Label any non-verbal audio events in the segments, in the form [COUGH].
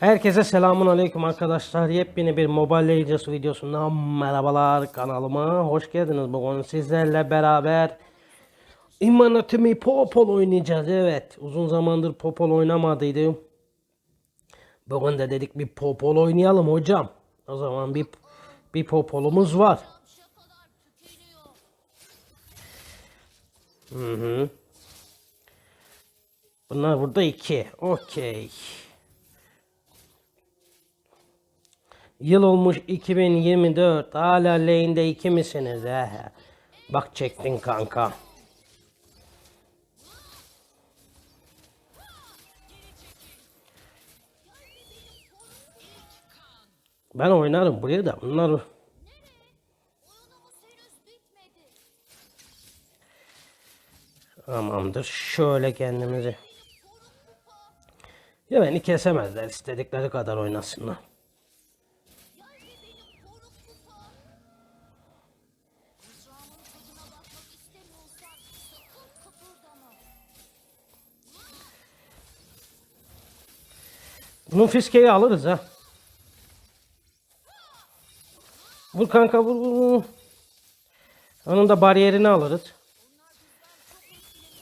Herkese selamun aleyküm arkadaşlar. Yepyeni bir Mobile Legends videosundan merhabalar kanalıma. Hoş geldiniz. Bugün sizlerle beraber İmmanatimi Popol oynayacağız. Evet uzun zamandır Popol oynamadıydım. Bugün de dedik bir Popol oynayalım hocam. O zaman bir bir Popol'umuz var. Hı hı. Bunlar burada iki. Okey. Yıl olmuş 2024. Hala lane'de iki misiniz? He? Bak çektin kanka. Ben oynarım buraya da bunlar tamamdır. Şöyle kendimizi. Ya beni kesemezler. istedikleri kadar oynasınlar. Bunun fiskeyi alırız ha. Vur kanka vur vur vur. Onun da bariyerini alırız.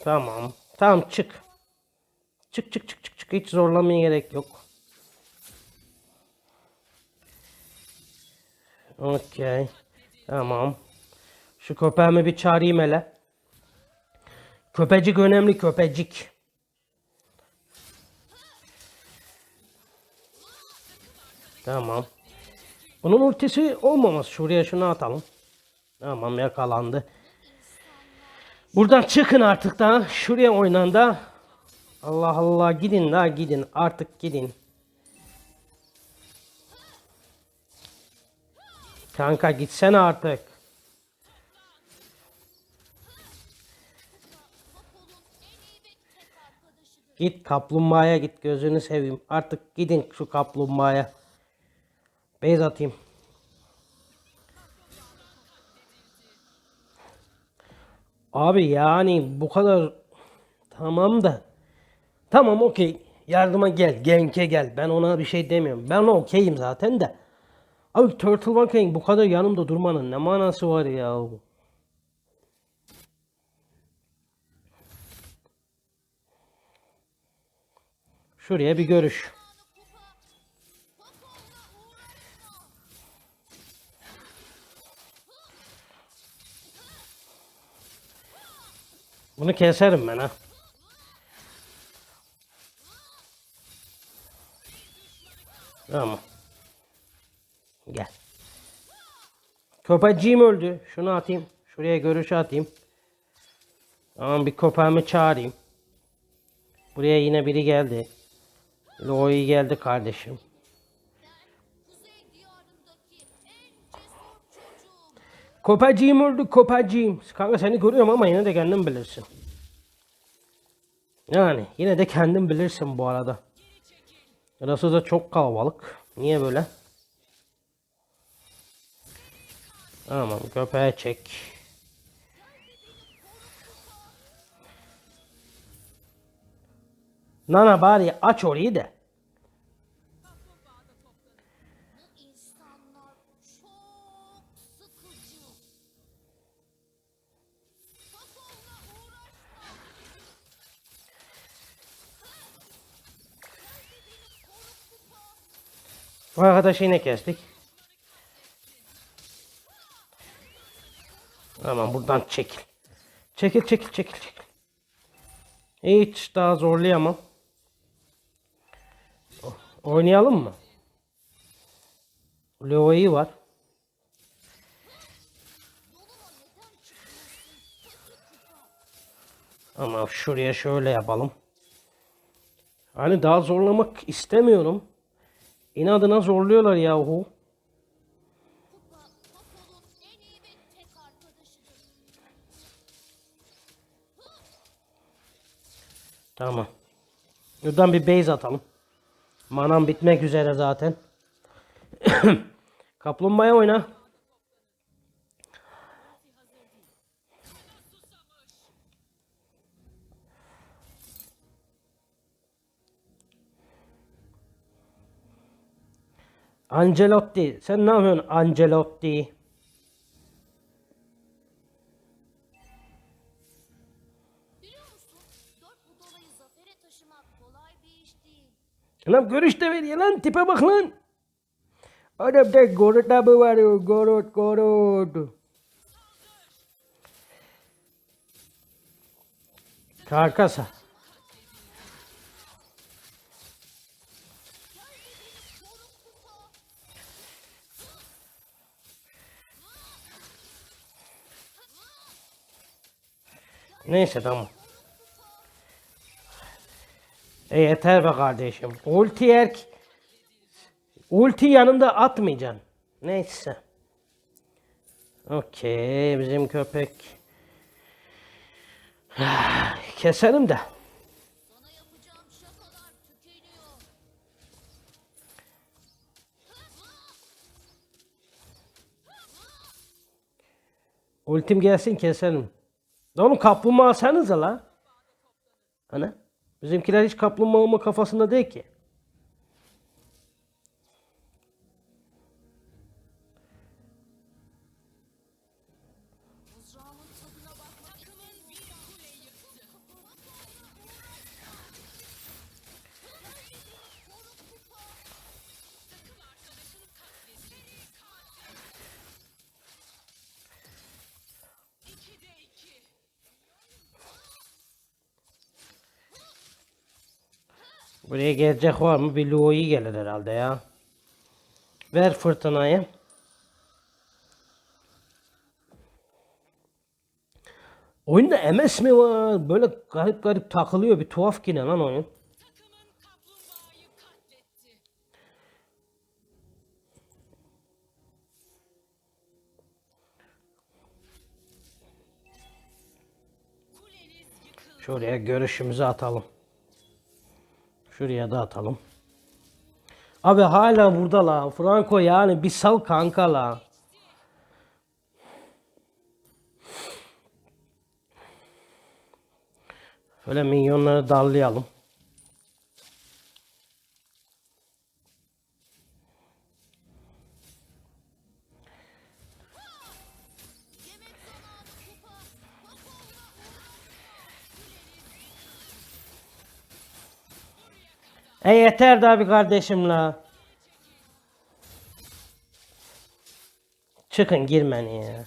Tamam. Tamam çık. Çık çık çık çık çık. Hiç zorlamaya gerek yok. Okey. Tamam. Şu köpeğimi bir çağırayım hele. Köpecik önemli köpecik. Tamam. Bunun ultisi olmaması. Şuraya şunu atalım. Tamam yakalandı. Buradan çıkın artık da. Şuraya oynan da. Allah Allah gidin da gidin. Artık gidin. Kanka gitsene artık. Git kaplumbağaya git gözünü seveyim. Artık gidin şu kaplumbağaya. Beyz atayım. Abi yani bu kadar tamam da. Tamam okey. Yardıma gel genke gel. Ben ona bir şey demiyorum. Ben okeyim zaten de. Abi Turtle varken bu kadar yanımda durmanın ne manası var ya? Şuraya bir görüş bunu keserim ben ha Tamam. Gel. Köpeciğim öldü. Şunu atayım. Şuraya görüş atayım. Tamam bir köpeğimi çağırayım. Buraya yine biri geldi. Loi geldi kardeşim. Köpeciğim öldü köpeciğim. Kanka seni görüyorum ama yine de kendin bilirsin. Yani yine de kendin bilirsin bu arada. Burası da çok kalabalık. Niye böyle? Tamam köpeğe çek. Nana bari aç orayı da. Bu arkadaşı yine kestik. Tamam buradan çekil. Çekil çekil çekil çekil. Hiç daha zorlayamam. Oynayalım mı? Leo'yu var. Ama şuraya şöyle yapalım. Hani daha zorlamak istemiyorum. İnadına zorluyorlar yahu. Tamam. Buradan bir base atalım. Manam bitmek üzere zaten. [COUGHS] Kaplumbağaya oyna. Ancelotti. Sen ne yapıyorsun Ancelotti? Lan görüş de veriyor lan tipe bak lan. Adamda gorut abi var ya gorut gorut. Karkasa. Neyse tamam. E yeter be kardeşim. Ulti erk. Ulti yanında atmayacaksın. Neyse. Okey bizim köpek. [SIGHS] Keselim de. Ultim gelsin keselim. Lan Oğlum kaplumbağa alsanıza la. Ana. Bizimkiler hiç kaplumbağa kafasında değil ki. Buraya gelecek var mı? Bir Louis'i gelir herhalde ya. Ver fırtınayı. Oyunda MS mi var? Böyle garip garip takılıyor. Bir tuhaf yine lan oyun. Şuraya görüşümüzü atalım. Şuraya da atalım. Abi hala burada la. Franco yani bir sal kanka la. Şöyle minyonları darlayalım. E yeter de abi kardeşim la. Çıkın girmen ya.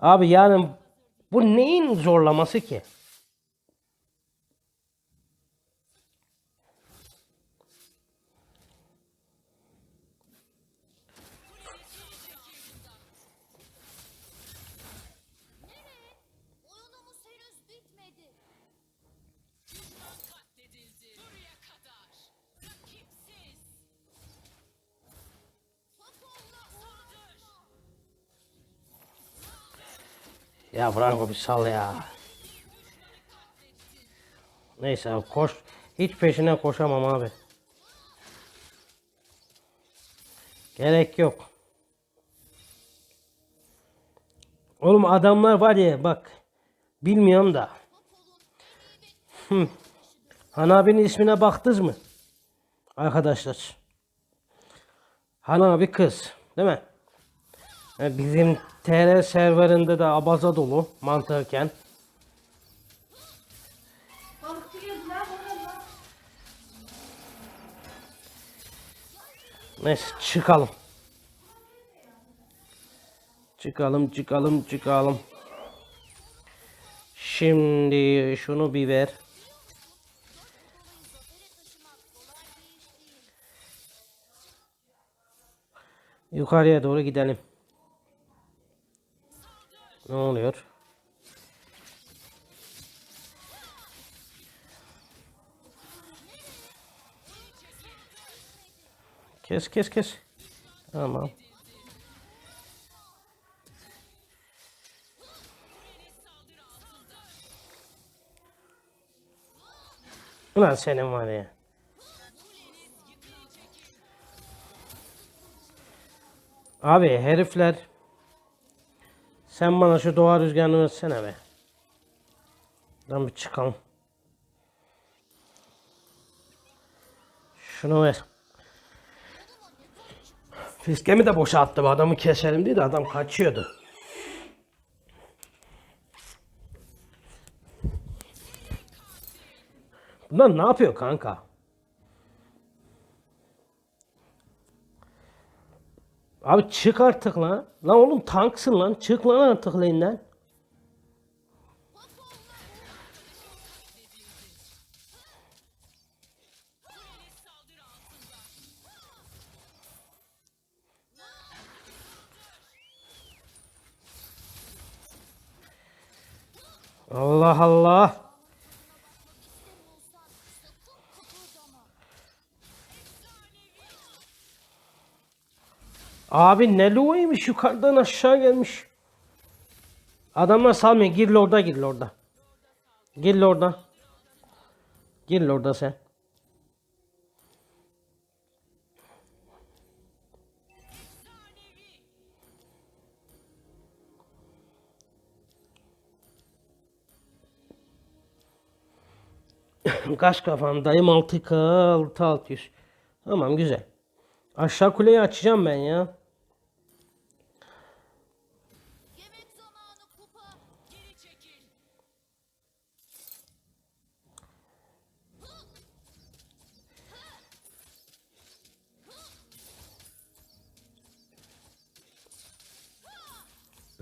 Abi yani bu neyin zorlaması ki? Ya Franco bir sal ya. Neyse abi koş. Hiç peşine koşamam abi. Gerek yok. Oğlum adamlar var ya bak. Bilmiyorum da. Hanabi'nin ismine baktınız mı? Arkadaşlar. Hanabi kız. Değil mi? E, Bizim TR serverinde de abaza dolu mantıken. Neyse çıkalım. Çıkalım çıkalım çıkalım. Şimdi şunu bir ver. Yukarıya doğru gidelim. Ne oluyor? Kes kes kes. Tamam. Ulan senin var ya. Abi herifler sen bana şu doğa rüzgarını versene be. Lan bir çıkalım. Şunu ver. Fiskemi de boşalttım. Adamı keselim diye de adam kaçıyordu. Bunlar ne yapıyor kanka? Abi çık artık lan. Lan oğlum tanksın lan. Çık lan artık lane'den. Allah Allah. Abi ne loğuymuş yukarıdan aşağı gelmiş. Adamlar salmıyor. Gir lorda gir lorda. Gir lorda. Gir lorda sen. [LAUGHS] Kaç kafamdayım 6K 6600. Tamam güzel. Aşağı kuleyi açacağım ben ya.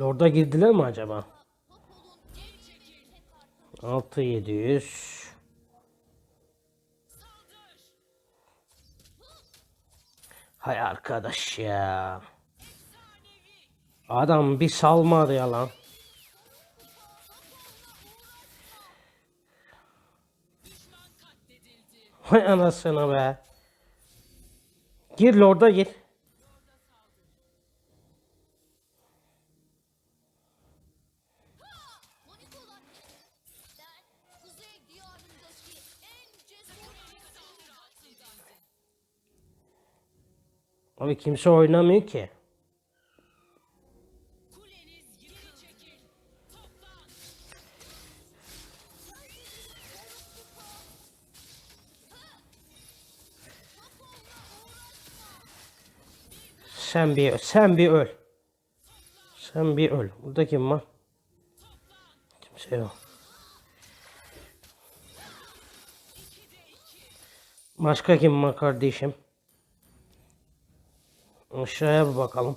Lorda girdiler mi acaba? Geri çekil. 6700. Saldır. Hay arkadaş ya. Adam bir salmadı ya lan. Hay anasını be. Gir lorda gir. Abi kimse oynamıyor ki. Sen bir sen bir öl. Sen bir öl. Burada kim var? Kimse yok. Başka kim var kardeşim? Aşağıya bir bakalım.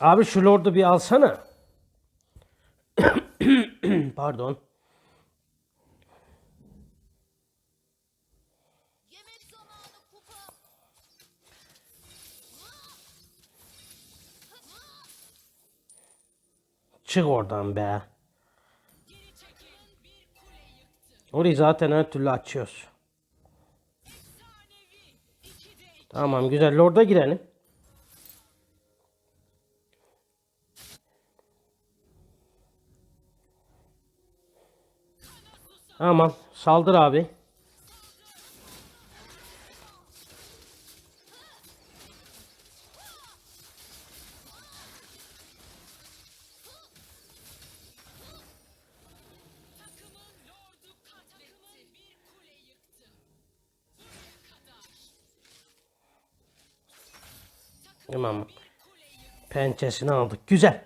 Abi şu lordu bir alsana. [COUGHS] Pardon. Çık oradan be. Orayı zaten her türlü açıyoruz. Tamam güzel. Lord'a girelim. Tamam. Saldır abi. Tamam. Pençesini aldık. Güzel.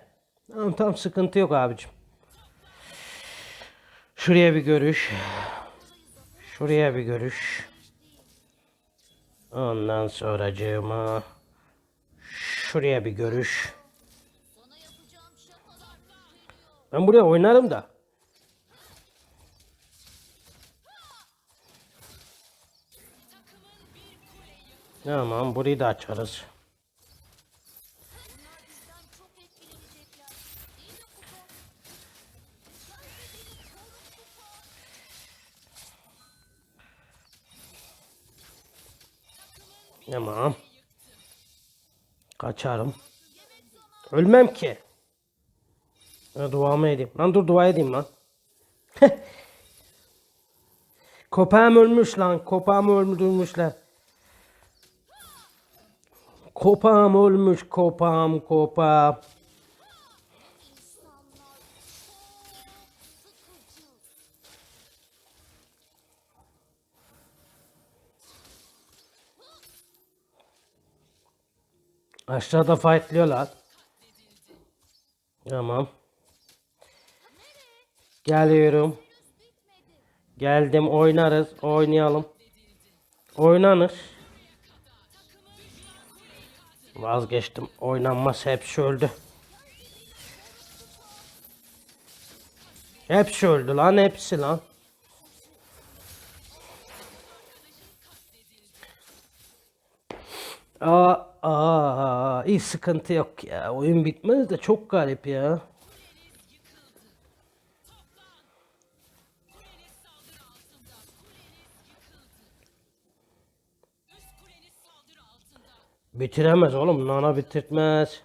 Tamam tamam sıkıntı yok abicim. Şuraya bir görüş. Şuraya bir görüş. Ondan sonracığıma şuraya bir görüş. Ben buraya oynarım da. Tamam burayı da açarız. Tamam. Kaçarım. Ölmem ki. Ha, duamı edeyim. Lan dur dua edeyim lan. [LAUGHS] Kopağım ölmüş lan. Kopağımı öldürmüşler. Kopağım ölmüş. Kopağım kopağım. Aşağıda fightlıyorlar. Tamam. Geliyorum. Geldim oynarız. Oynayalım. Oynanır. Vazgeçtim. Oynanmaz. Hepsi öldü. Hepsi öldü lan. Hepsi lan. Aa, aa, iyi sıkıntı yok ya. Oyun bitmez de çok garip ya. Bitiremez oğlum. Nana bitirtmez.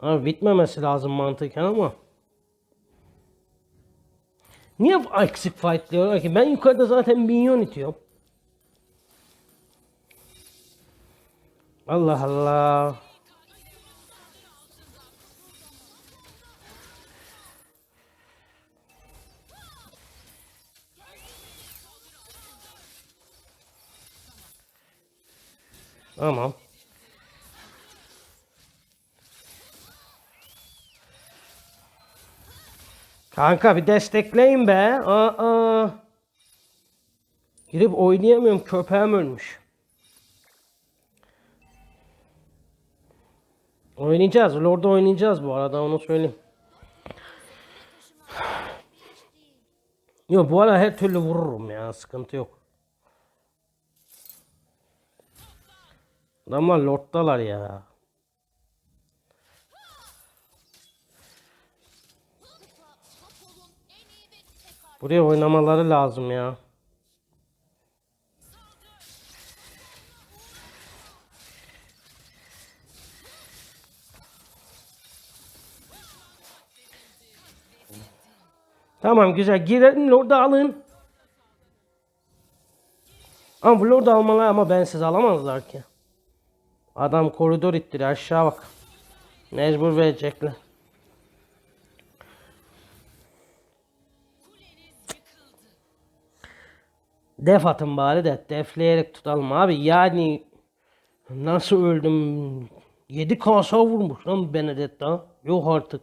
Abi bitmemesi lazım mantıken ama. Niye eksik fightlıyorlar ki? Ben yukarıda zaten minyon itiyorum. Allah Allah. Tamam. Kanka bir destekleyin be. Aa. Girip oynayamıyorum. Köpeğim ölmüş. Oynayacağız. Lord'da oynayacağız bu arada onu söyleyeyim. Yok bu ara her türlü vururum ya. Sıkıntı yok. Adamlar Lord'dalar ya. Buraya oynamaları lazım ya. Tamam güzel. Girelim Lord'u alın. Ama Lord'u almalı ama bensiz alamazlar ki. Adam koridor ittiriyor aşağı bak. Mecbur verecekler. Def atın bari de defleyerek tutalım abi. Yani nasıl öldüm? 7 kasa vurmuş lan Benedetta. Yok artık.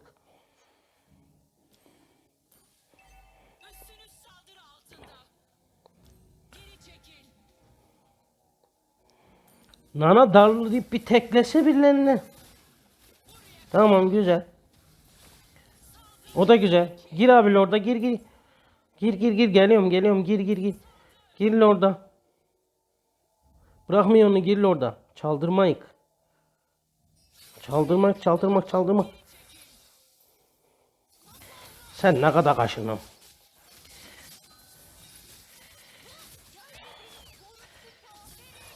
Nana darlayıp bir teklese birilerine. Tamam güzel. O da güzel. Gir abi orada gir gir. Gir gir gir geliyorum geliyorum gir gir gir. Gir orada. Bırakmıyor onu gir orada. Çaldırmayık. Çaldırmak çaldırmak çaldırmak. Sen ne kadar kaşınım.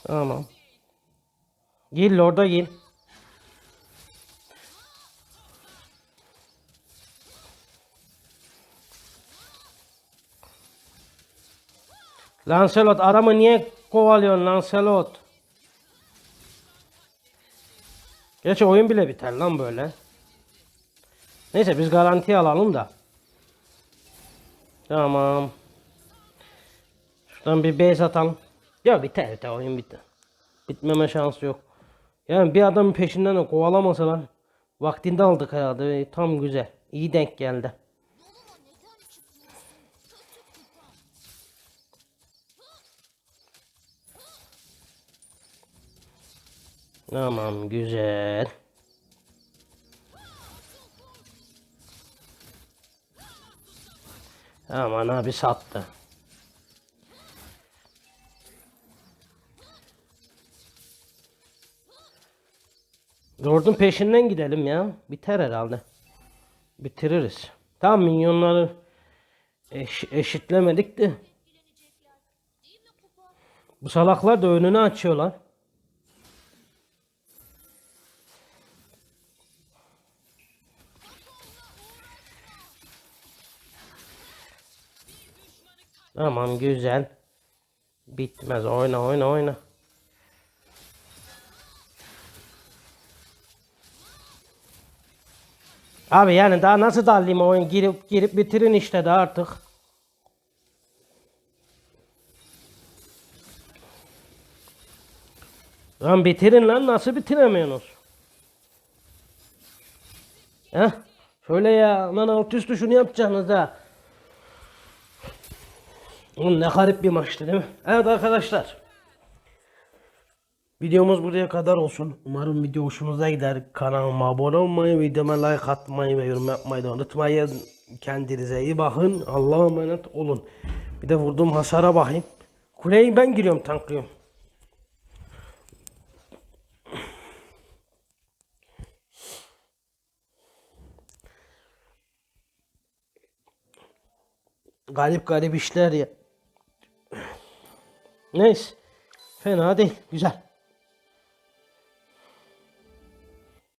Tamam. Gir orada gir. Lancelot aramı niye kovalıyorsun Lancelot? Gerçi oyun bile biter lan böyle. Neyse biz garanti alalım da. Tamam. Şuradan bir base atalım. Ya biter biter oyun biter. Bitmeme şansı yok. Yani bir adamın peşinden de kovalamasalar vaktinde aldık herhalde. Tam güzel. İyi denk geldi. Tamam güzel. Aman abi sattı. Lord'un peşinden gidelim ya. Biter herhalde. Bitiririz. Tamam minyonları eş- eşitlemedik de. Bu salaklar da önünü açıyorlar. Tamam güzel. Bitmez. Oyna oyna oyna. Abi yani daha nasıl dallayayım oyun girip girip bitirin işte de artık. Lan bitirin lan nasıl bitiremiyorsunuz? Heh. Şöyle ya aman alt üstü şunu yapacaksınız ha. Oğlum ne garip bir maçtı değil mi? Evet arkadaşlar. Videomuz buraya kadar olsun. Umarım video hoşunuza gider. Kanalıma abone olmayı, videoma like atmayı ve yorum yapmayı da unutmayın. Kendinize iyi bakın. Allah'a emanet olun. Bir de vurduğum hasara bakayım. Kuleyi ben giriyorum tanklıyorum. Garip garip işler ya. Neyse. Fena değil. Güzel.